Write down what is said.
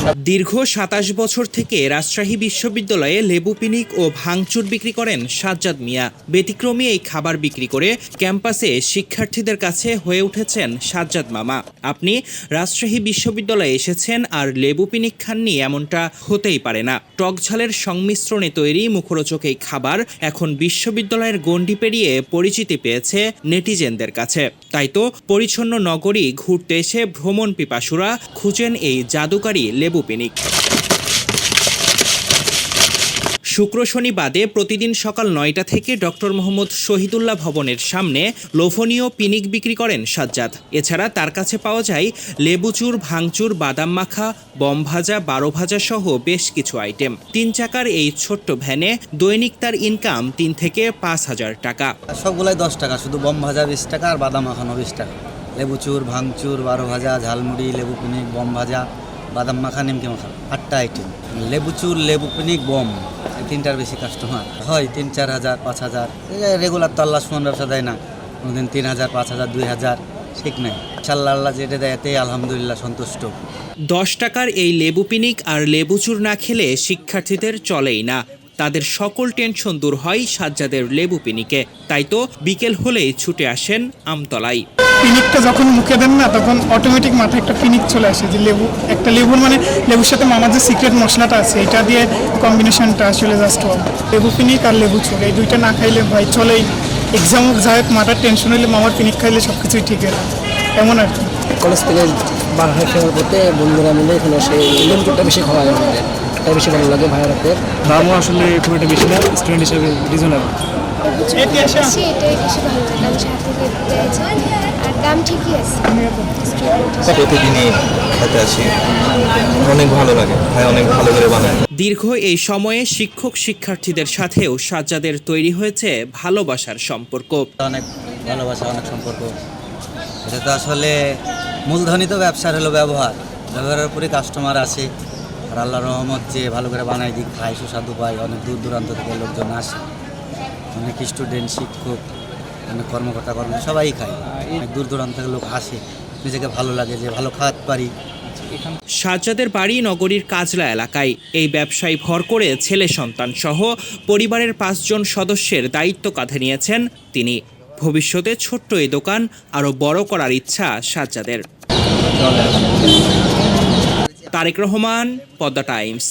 দীর্ঘ সাতাশ বছর থেকে রাজশাহী বিশ্ববিদ্যালয়ে লেবু পিনিক ও ভাঙচুর বিক্রি করেন সাজ্জাদ মিয়া। ব্যতিক্রমী এই খাবার বিক্রি করে ক্যাম্পাসে শিক্ষার্থীদের কাছে হয়ে উঠেছেন সাজ্জাদ মামা। আপনি রাজশাহী বিশ্ববিদ্যালয়ে এসেছেন আর লেবু পিনিক খাননি এমনটা হতেই পারে না। টক ঝালের সংমিশ্রণে তৈরি মুখরোচক এই খাবার এখন বিশ্ববিদ্যালয়ের গণ্ডি পেরিয়ে পরিচিতি পেয়েছে নেটিজেনদের কাছে। তাই তো পরিচ্ছন্ন নগরী ঘুরতে এসে ভ্রমণ পিপাসুরা খুঁজেন এই জাদুকারী লেবু পিনিক। শুক্র শনি বাদে প্রতিদিন সকাল নয়টা থেকে ডক্টর মোহাম্মদ শহীদুল্লাহ ভবনের সামনে লোভনীয় পিনিক বিক্রি করেন সাজ্জাদ। এছাড়া তার কাছে পাওয়া যায় লেবুচুর, ভাঙচুর, বাদাম মাখা, বম ভাজা, বারো ভাজা সহ বেশ কিছু আইটেম। তিন চাকার এই ছোট্ট ভ্যানে দৈনিক তার ইনকাম তিন থেকে পাঁচ হাজার টাকা। সবগুলাই দশ টাকা, শুধু বম ভাজা বিশ টাকা আর বাদাম মাখানো বিশ টাকা। লেবুচুর, ভাঙচুর, বারো ভাজা, ঝালমুড়ি, লেবু পিনিক, বম ভাজা বাদাম মাখা, নিমকি মাখা, আটটা আইটেম লেবু চুর লেবু বম। এই তিনটার বেশি কাস্টমার হয় তিন, চার হাজার, পাঁচ হাজার। রেগুলার তো আল্লাহ সুমন ব্যবসা দেয় না। কোনোদিন তিন হাজার, পাঁচ হাজার, দুই হাজার। ঠিক নাই। চাল্লা আল্লাহ যেটা দেয় এতেই আলহামদুলিল্লাহ সন্তুষ্ট। দশ টাকার এই লেবু পিনিক আর লেবুচুর না খেলে শিক্ষার্থীদের চলেই না। তাদের সকল টেনশন দূর হয় সাজ্জাদের লেবু পিনিকে। তাই তো বিকেল হলেই ছুটে আসেন আমতলায়। পিনিকটা যখন মুখে দেন না তখন অটোমেটিক মাথায় একটা পিনিক চলে আসে যে লেবু একটা লেবুর মানে লেবুর সাথে মামার যে সিক্রেট মশলাটা আছে এটা দিয়ে কম্বিনেশনটা আসলে জাস্ট লেবু পিনিক আর লেবু চলে এই দুইটা না খাইলে ভাই চলেই। এক্সাম হোক যাই হোক মাথার টেনশন হলে মামার পিনিক খাইলে সব কিছুই ঠিক হয় এমন আর কি। কলেজ থেকে বার হয়ে ফেরার পথে বন্ধুরা মিলে এখানে সেই লেবুটা বেশি খাওয়া যায় আমাদের। তাই বেশি ভালো লাগে ভাইয়ারাতে দামও আসলে খুব একটা বেশি না স্টুডেন্ট হিসেবে রিজনেবল আছে প্রতিদিনই খেতে আসি। অনেক ভালো লাগে ভাই অনেক ভালো করে বানায়। দীর্ঘ এই সময়ে শিক্ষক শিক্ষার্থীদের সাথেও সাজ্জাদের তৈরি হয়েছে ভালোবাসার সম্পর্ক। অনেক ভালোবাসা অনেক সম্পর্ক। এটা তো আসলে মূলধনই তো ব্যবসার হলো ব্যবহার। ব্যবহারের উপরে কাস্টমার আসে। আর আল্লাহ রহমত যে ভালো করে বানাই দিক খায় সুস্বাদু পায় অনেক দূর দূরান্ত থেকে লোকজন আসে। অনেক স্টুডেন্ট শিক্ষক অনেক কর্মকর্তা কর্ম সবাই খায়। অনেক দূর দূরান্ত থেকে লোক আসে। নিজেকে ভালো লাগে যে ভালো খাওয়াতে পারি। সাজ্জাদের বাড়ি নগরীর কাজলা এলাকায়। এই ব্যবসায় ভর করে ছেলে সন্তান সহ পরিবারের পাঁচজন সদস্যের দায়িত্ব কাঁধে নিয়েছেন তিনি। ভবিষ্যতে ছোট্ট এই দোকান আরও বড় করার ইচ্ছা সাজ্জাদের। তারেক রহমান পদ্মা টাইমস।